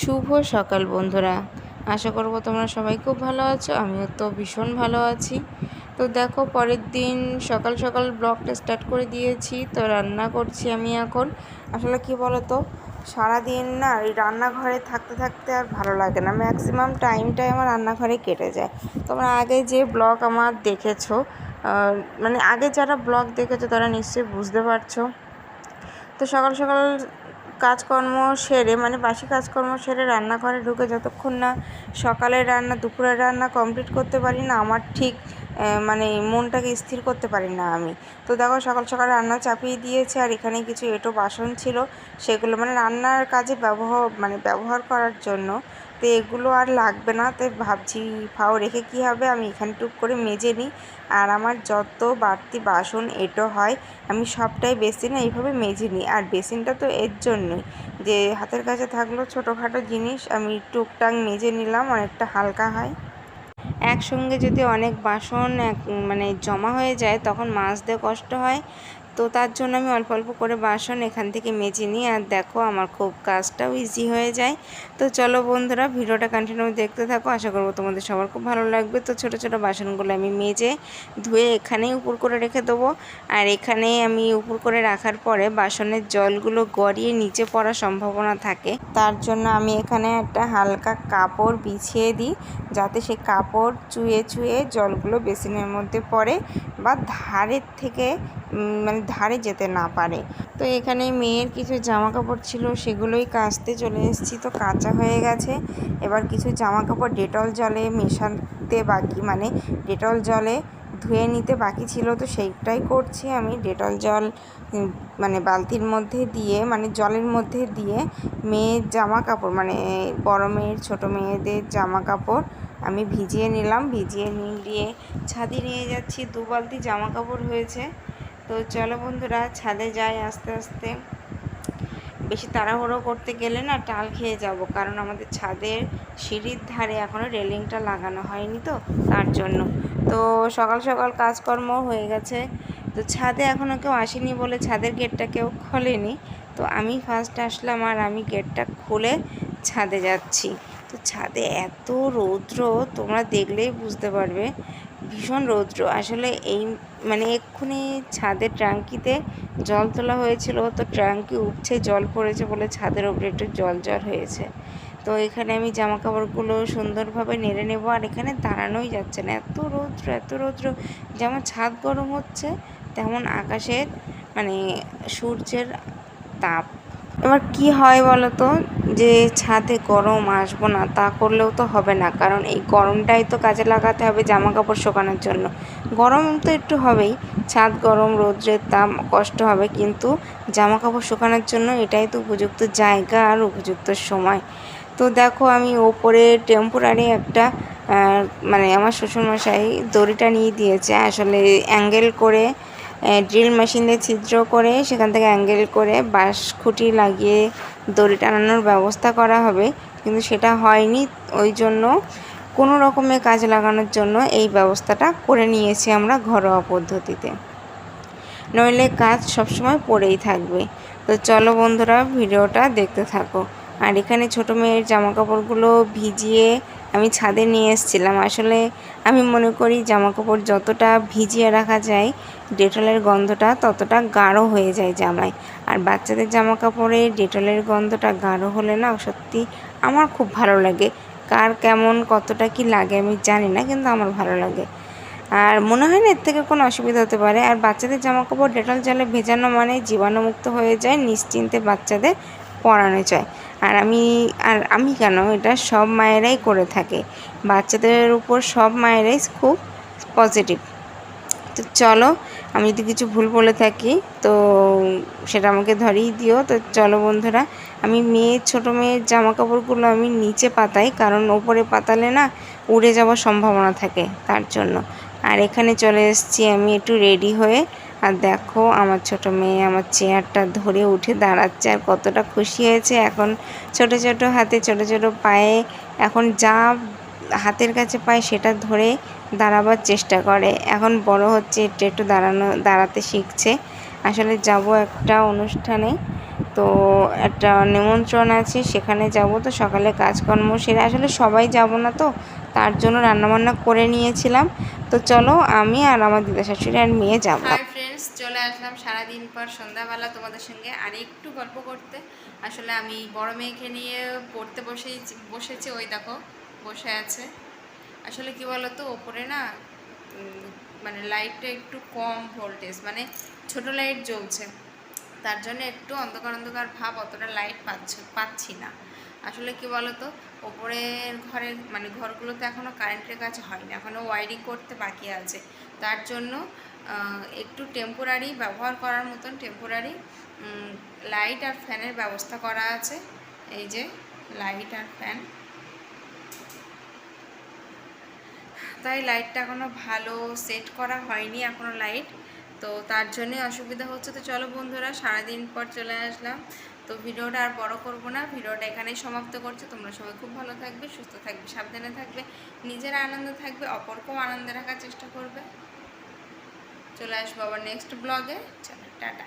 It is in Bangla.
শুভ সকাল বন্ধুরা। আশা করব তোমরা সবাই খুব ভালো আছো, আমিও তো ভীষণ ভালো আছি। তো দেখো, পরের দিন সকাল সকাল ব্লগটা স্টার্ট করে দিয়েছি, তো রান্না করছি আমি এখন। আসলে কি বলো তো সারাদিন না এই রান্নাঘরে থাকতে থাকতে আর ভালো লাগে না। ম্যাক্সিমাম টাইমটাই আমার রান্নাঘরে কেটে যায়। তোমরা আগে যে ব্লগ আমার দেখেছ মানে আগে যারা ব্লগ দেখেছ তারা নিশ্চয়ই বুঝতে পারছ। তো সকাল সকাল কাজকর্ম সেরে মানে বাসি কাজকর্ম সেরে রান্নাঘরে ঢুকে যতক্ষণ না সকালের রান্না, দুপুরের রান্না কমপ্লিট করতে পারি না, আমার ঠিক মানে মনটাকে স্থির করতে পারি না আমি। তো দেখো সকাল সকাল রান্না চাপিয়ে দিয়েছে, আর এখানে কিছু এঁটো বাসন ছিল, সেগুলো মানে রান্নার কাজে ব্যবহার মানে ব্যবহার করার জন্য তো এগুলো আর লাগবে না। তাই ভাবছি ফাও রেখে কী হবে? আমি এখানে টুক করে মেজে নিই। আর আমার যত বাড়তি বাসন এঁটো হয়, আমি সবটাই বেসিনে এইভাবে মেজে নিই। আর বেসিনটা তো এর জন্যই। যে হাতের কাছে থাকল ছোটোখাটো জিনিস, আমি টুকটাক মেজে নিলাম, অনেকটা হালকা হয়। একসঙ্গে যদি অনেক বাসন এক মানে জমা হয়ে যায়, তখন মাজতে কষ্ট হয়। তো তার জন্য আমি অল্প অল্প করে বাসন এখান থেকে মেজে নিই। আর দেখো আমার খুব কাজটাও ইজি হয়ে যায়। তো চলো বন্ধুরা, ভিডিওটা কন্টিনিউ দেখতে থাকো। আশা করব তোমাদের সবার খুব ভালো লাগবে। তো ছোটো ছোটো বাসনগুলো আমি মেজে ধুয়ে এখানেই উপর করে রেখে দেবো। আর এখানে আমি উপর করে রাখার পরে বাসনের জলগুলো গড়িয়ে নিচে পড়ার সম্ভাবনা থাকে। তার জন্য আমি এখানে একটা হালকা কাপড় বিছিয়ে দিই, যাতে সেই কাপড় চুয়ে চুয়ে জলগুলো বেসিনের মধ্যে পড়ে। বা ধারের থেকে মানে ধারে যেতে না পারে। তো এখানে মেয়ের কিছু জামা কাপড় ছিল, সেগুলোই কাচতে চলে এসেছি। তো কাঁচা হয়ে গেছে। এবার কিছু জামা কাপড় ডেটল জলে মেশাতে বাকি মানে ডেটল জলে ধুয়ে নিতে বাকি ছিল। তো সেইটাই করছি আমি। ডেটল জল মানে বালতির মধ্যে দিয়ে মানে জলের মধ্যে দিয়ে মেয়ের জামা কাপড় মানে বড় মেয়ের, ছোটো মেয়েদের জামা কাপড় আমি ভিজিয়ে নিলাম, ভিজিয়ে নিয়ে ছাদে নিয়ে যাচ্ছি। দু বালতি জামা কাপড় হয়েছে। তো চলো বন্ধুরা, ছাদে যাই আস্তে আস্তে। বেশি তাড়াহুড়ো করতে গেলে না টাল খেয়ে যাব, কারণ আমাদের ছাদের সিঁড়ির ধারে এখনও রেলিংটা লাগানো হয়নি তো, তার জন্য। তো সকাল সকাল কাজকর্ম হয়ে গেছে। তো ছাদে এখনও কেউ আসেনি বলে ছাদের গেটটা কেউ খোলেনি। তো আমি ফার্স্ট আসলাম আর আমি গেটটা খুলে ছাদে যাচ্ছি। তো ছাদে এত রৌদ্র, তোমরা দেখলেই বুঝতে পারবে। ভীষণ রৌদ্র। আসলে এই মানে এক্ষুনি ছাদের ট্যাঙ্কিতে জল তোলা হয়েছিল, তো ট্যাঙ্কি উঠছে জল পড়েছে বলে ছাদের ওপরে একটু জল জল হয়েছে। তো এখানে আমি জামা কাপড়গুলো সুন্দরভাবে নেড়ে নেব, আর এখানে দাঁড়ানোই যাচ্ছে না। এত রৌদ্র এত রৌদ্র। যেমন ছাদ গরম হচ্ছে, তেমন আকাশের মানে সূর্যের তাপ। এবার কি হয় বলো তো যে ছাদে গরম আসব না, তা করলেও তো হবে না। কারণ এই গরমটাই তো কাজে লাগাতে হবে জামা কাপড় শুকানোর জন্য। গরম তো একটু হবেই, ছাদ গরম, রৌদ্রের তাপ, কষ্ট হবে। কিন্তু জামা কাপড় শোকানোর জন্য এটাই তো উপযুক্ত জায়গা আর উপযুক্ত সময়। তো দেখো আমি ওপরে টেম্পোরারি একটা মানে আমার শ্বশুরমশাই দড়িটা নিয়ে দিয়েছে, আসলে অ্যাঙ্গেল করে ড্রিল মেশিন দিয়ে ছিদ্র করে সেখান থেকে অ্যাঙ্গেল করে বাঁশ খুঁটি লাগিয়ে দড়ি টানানোর ব্যবস্থা করা হবে। কিন্তু সেটা হয়নি। ওই জন্য কোনো রকমের কাজ লাগানোর জন্য এই ব্যবস্থাটা করে নিয়েছি আমরা ঘরোয়া পদ্ধতিতে। নইলে কাজ সবসময় পড়েই থাকবে। তো চলো বন্ধুরা, ভিডিওটা দেখতে থাকো। আর এখানে ছোটো মেয়ের জামা কাপড়গুলো ভিজিয়ে আমি ছাদে নিয়ে এসেছিলাম। আসলে আমি মনে করি জামা কাপড় যতটা ভিজিয়ে রাখা যায়, ডেটলের গন্ধটা ততটা গাঢ় হয়ে যায় জামায়। আর বাচ্চাদের জামা কাপড়ে ডেটলের গন্ধটা গাঢ় হলে না সত্যি আমার খুব ভালো লাগে। কার কেমন কতটা কি লাগে আমি জানি না, কিন্তু আমার ভালো লাগে। আর মনে হয় না এর থেকে কোনো অসুবিধা হতে পারে। আর বাচ্চাদের জামা কাপড় ডেটল জলে ভেজানো মানে জীবাণুমুক্ত হয়ে যায়, নিশ্চিন্তে বাচ্চাদের পরানো যায়। আর আমি আর আমি কেন? এটা সব মায়েরাই করে থাকে। বাচ্চাদের উপর সব মায়েরাই খুব পজিটিভ তো চলো, আমি যদি কিছু ভুল বলে থাকি, তো সেটা আমাকে ধরিয়ে দিও। তো চলো বন্ধুরা, আমি মেয়ের ছোটো মেয়ের জামা কাপড়গুলো আমি নিচে পাতাই, কারণ ওপরে পাতালে না উড়ে যাওয়ার সম্ভাবনা থাকে তার জন্য। আর এখানে চলে এসেছি আমি একটু রেডি হয়ে আর দেখো, আমার ছোট মেয়ে আমার চেয়ারটা ধরে উঠে দাঁড়াচ্ছে আর কতটা খুশি হয়েছে। এখন ছোট ছোট হাতে, ছোট ছোট পায়ে, এখন যা হাতের কাছে পায় সেটা ধরে দাঁড়াবার চেষ্টা করে। এখন বড় হচ্ছে, একটু একটু দাঁড়ানো, দাঁড়াতে শিখছে। আসলে যাব একটা অনুষ্ঠানে, তো একটা নিমন্ত্রণ আছে, সেখানে যাব। তো সকালে কাজকর্ম সেরে, আসলে সবাই যাব না তো, তার জন্য রান্নাবান্না করে নিয়েছিলাম। তো চলো আমি আর আমার দিদা শাশুড়ি আর মেয়ে যাব। ফ্রেন্ডস চলে আসলাম সারাদিন পর সন্ধ্যাবেলা তোমাদের সঙ্গে আর একটু গল্প করতে। আসলে আমি বড় মেয়েকে নিয়ে পড়তে বসেই, বসেছি, ওই দেখো, বসে আছে। আসলে কি বলো তো ওপরে না মানে লাইটটা একটু কম ভোল্টেজ মানে ছোট লাইট জ্বলছে। তার জন্য একটু অন্ধকার অন্ধকার ভাব অতটা লাইট পাচ্ছে, পাচ্ছি না। আসলে কি বলতো? ওপরের ঘরের মানে ঘরগুলোতে এখনও কারেন্টের কাজ হয়নি। এখনও ওয়ারিং করতে বাকি আছে। তার জন্য একটু টেম্পোরারি ব্যবহার করার মতন টেম্পোরারি লাইট আর ফ্যানের ব্যবস্থা করা আছে। এই যে লাইট আর ফ্যান তাই লাইটটা এখনও ভালো সেট করা হয়নি এখনও লাইট তো তার জন্যই অসুবিধা হচ্ছে। তো চলো বন্ধুরা, সারাদিন পর চলে আসলাম। তো ভিডিওটা আর বড় করব না। ভিডিওটা এখানেই সমাপ্ত করছি। তোমরা সবাই খুব ভালো থাকবে, সুস্থ থাকবে, সাবধানে থাকবে, নিজের আনন্দ থাকবে, অপরকেও আনন্দে রাখার চেষ্টা করবে। চলে আসব আবার নেক্সট ব্লগে চলো, টাটা।